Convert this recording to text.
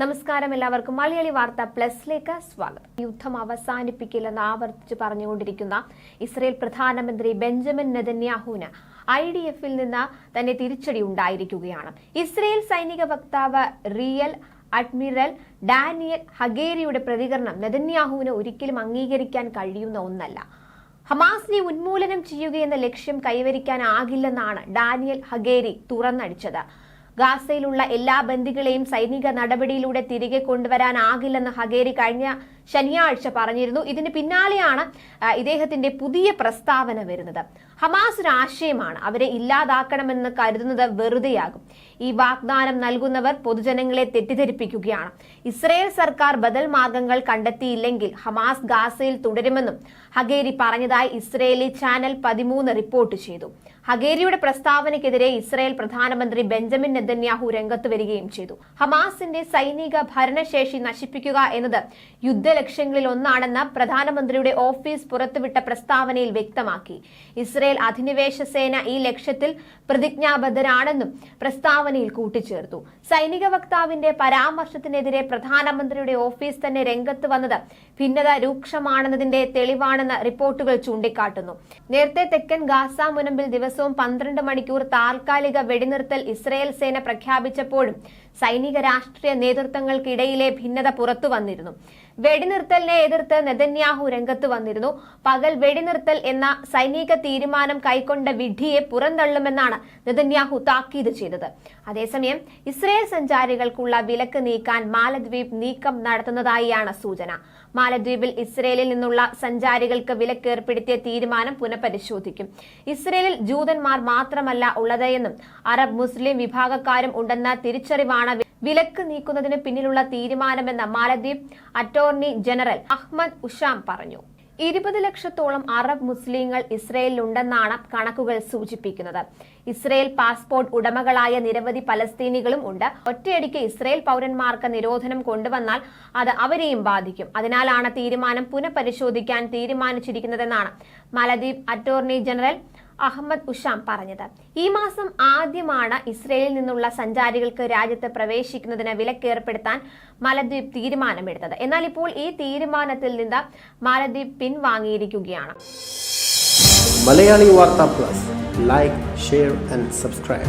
നമസ്കാരം എല്ലാവർക്കും. മലയാളി വാർത്ത പ്ലസിലേക്ക് സ്വാഗതം. യുദ്ധം അവസാനിപ്പിക്കില്ലെന്ന് ആവർത്തിച്ച് പറഞ്ഞുകൊണ്ടിരിക്കുന്ന ഇസ്രയേൽ പ്രധാനമന്ത്രി ബെഞ്ചമിൻ നെതന്യാഹുവിന് ഐ ഡി എഫിൽ നിന്ന് തന്നെ തിരിച്ചടി ഉണ്ടായിരിക്കുകയാണ്. ഇസ്രയേൽ സൈനിക വക്താവ് റിയൽ അഡ്മിറൽ ഡാനിയൽ ഹഗേരിയുടെ പ്രതികരണം നെതന്യാഹുവിന് ഒരിക്കലും അംഗീകരിക്കാൻ കഴിയുന്ന ഒന്നല്ല. ഹമാസിനെ ഉന്മൂലനം ചെയ്യുകയെന്ന ലക്ഷ്യം കൈവരിക്കാനാകില്ലെന്നാണ് ഡാനിയൽ ഹഗേരി തുറന്നടിച്ചത്. ഗാസയിലുള്ള എല്ലാ ബന്ദികളെയും സൈനിക നടപടിയിലൂടെ തിരികെ കൊണ്ടുവരാനാകില്ലെന്ന് ഹഗേരി കഴിഞ്ഞ ശനിയാഴ്ച പറഞ്ഞിരുന്നു. ഇതിന് പിന്നാലെയാണ് ഇദ്ദേഹത്തിന്റെ പുതിയ പ്രസ്താവന വരുന്നത്. ഹമാസ് ഒരു ആശയമാണ്. അവരെ ഇല്ലാതാക്കണമെന്ന് കരുതുന്നത് വെറുതെയാകും. ഈ വാഗ്ദാനം നൽകുന്നവർ പൊതുജനങ്ങളെ തെറ്റിദ്ധരിപ്പിക്കുകയാണ്. ഇസ്രയേൽ സർക്കാർ ബദൽ മാർഗങ്ങൾ കണ്ടെത്തിയില്ലെങ്കിൽ ഹമാസ് ഗാസയിൽ തുടരുമെന്നും ഹഗേരി പറഞ്ഞതായി ഇസ്രയേലി ചാനൽ പതിമൂന്ന് റിപ്പോർട്ട് ചെയ്തു. ഹഗേരിയുടെ പ്രസ്താവനയ്ക്കെതിരെ ഇസ്രായേൽ പ്രധാനമന്ത്രി ബെഞ്ചമിൻ നെതന്യാഹു രംഗത്ത് വരികയും ചെയ്തു. ഹമാസിന്റെ സൈനിക ഭരണശേഷി നശിപ്പിക്കുക എന്നത് യുദ്ധലക്ഷ്യങ്ങളിൽ ഒന്നാണെന്ന് പ്രധാനമന്ത്രിയുടെ ഓഫീസ് പുറത്തുവിട്ട പ്രസ്താവനയിൽ വ്യക്തമാക്കി. ഇസ്രയേൽ അധിനിവേശ സേന ഈ ലക്ഷ്യത്തിൽ പ്രതിജ്ഞാബദ്ധരാണെന്നും പ്രസ്താവനയിൽ കൂട്ടിച്ചേർത്തു. സൈനിക വക്താവിന്റെ പരാമർശത്തിനെതിരെ പ്രധാനമന്ത്രിയുടെ ഓഫീസ് തന്നെ രംഗത്ത് വന്നത് ഭിന്നത രൂക്ഷമാണെന്നതിന്റെ തെളിവാണെന്ന് റിപ്പോർട്ടുകൾ ചൂണ്ടിക്കാട്ടുന്നു. നേരത്തെ തെക്കൻ ഗാസ മുനമ്പിൽ ദിവസവും പന്ത്രണ്ട് മണിക്കൂർ താൽക്കാലിക വെടിനിർത്തൽ ഇസ്രയേൽ സേന പ്രഖ്യാപിച്ചപ്പോഴും സൈനിക രാഷ്ട്രീയ നേതൃത്വങ്ങൾക്കിടയിലെ ഭിന്നത പുറത്തു വന്നിരുന്നു. വെടിനിർത്തലിനെ എതിർത്ത് നെതന്യാഹു രംഗത്ത് വന്നിരുന്നു. പകൽ വെടിനിർത്തൽ എന്ന സൈനിക തീരുമാനം കൈക്കൊണ്ട വിധിയെ പുറന്തള്ളുമെന്നാണ് നെതന്യാഹു താക്കീത് ചെയ്തത്. അതേസമയം ഇസ്രയേൽ സഞ്ചാരികൾക്കുള്ള വിലക്ക് നീക്കാൻ മാലദ്വീപ് നീക്കം നടത്തുന്നതായാണ് സൂചന. മാലദ്വീപിൽ ഇസ്രയേലിൽ നിന്നുള്ള സഞ്ചാരികൾക്ക് വിലക്ക് ഏർപ്പെടുത്തിയ തീരുമാനം പുനഃപരിശോധിക്കും. ഇസ്രയേലിൽ ജൂതന്മാർ മാത്രമല്ല ഉള്ളതെന്നും അറബ് മുസ്ലിം വിഭാഗക്കാരും ഉണ്ടെന്ന തിരിച്ചറിവാണ് വിലക്ക് നീക്കുന്നതിന് പിന്നിലുള്ള തീരുമാനമെന്ന് മാലദ്വീപ് അറ്റോർണി ജനറൽ അഹ്മദ് ഉഷാം പറഞ്ഞു. ഇരുപത് ലക്ഷത്തോളം അറബ് മുസ്ലിങ്ങൾ ഇസ്രയേലിലുണ്ടെന്നാണ് കണക്കുകൾ സൂചിപ്പിക്കുന്നത്. ഇസ്രയേൽ പാസ്പോർട്ട് ഉടമകളായ നിരവധി പലസ്തീനികളും ഉണ്ട്. ഒറ്റയടിക്ക് ഇസ്രയേൽ പൗരന്മാർക്ക് നിരോധനം കൊണ്ടുവന്നാൽ അത് അവരെയും ബാധിക്കും. അതിനാലാണ് തീരുമാനം പുനഃപരിശോധിക്കാൻ തീരുമാനിച്ചിരിക്കുന്നതെന്നാണ് മാലദ്വീപ് അറ്റോർണി ജനറൽ അഹമ്മദ് ഉഷാം പറഞ്ഞത്. ഈ മാസം ആദ്യമാണ് ഇസ്രയേലിൽ നിന്നുള്ള സഞ്ചാരികൾക്ക് രാജ്യത്ത് പ്രവേശിക്കുന്നതിന് വിലക്കേർപ്പെടുത്താൻ മാലദ്വീപ് തീരുമാനമെടുത്തത്. എന്നാൽ ഇപ്പോൾ ഈ തീരുമാനത്തിൽ നിന്ന് മാലദ്വീപ് പിൻവാങ്ങിയിരിക്കുകയാണ്. Malayali Vartha plus. Like share and subscribe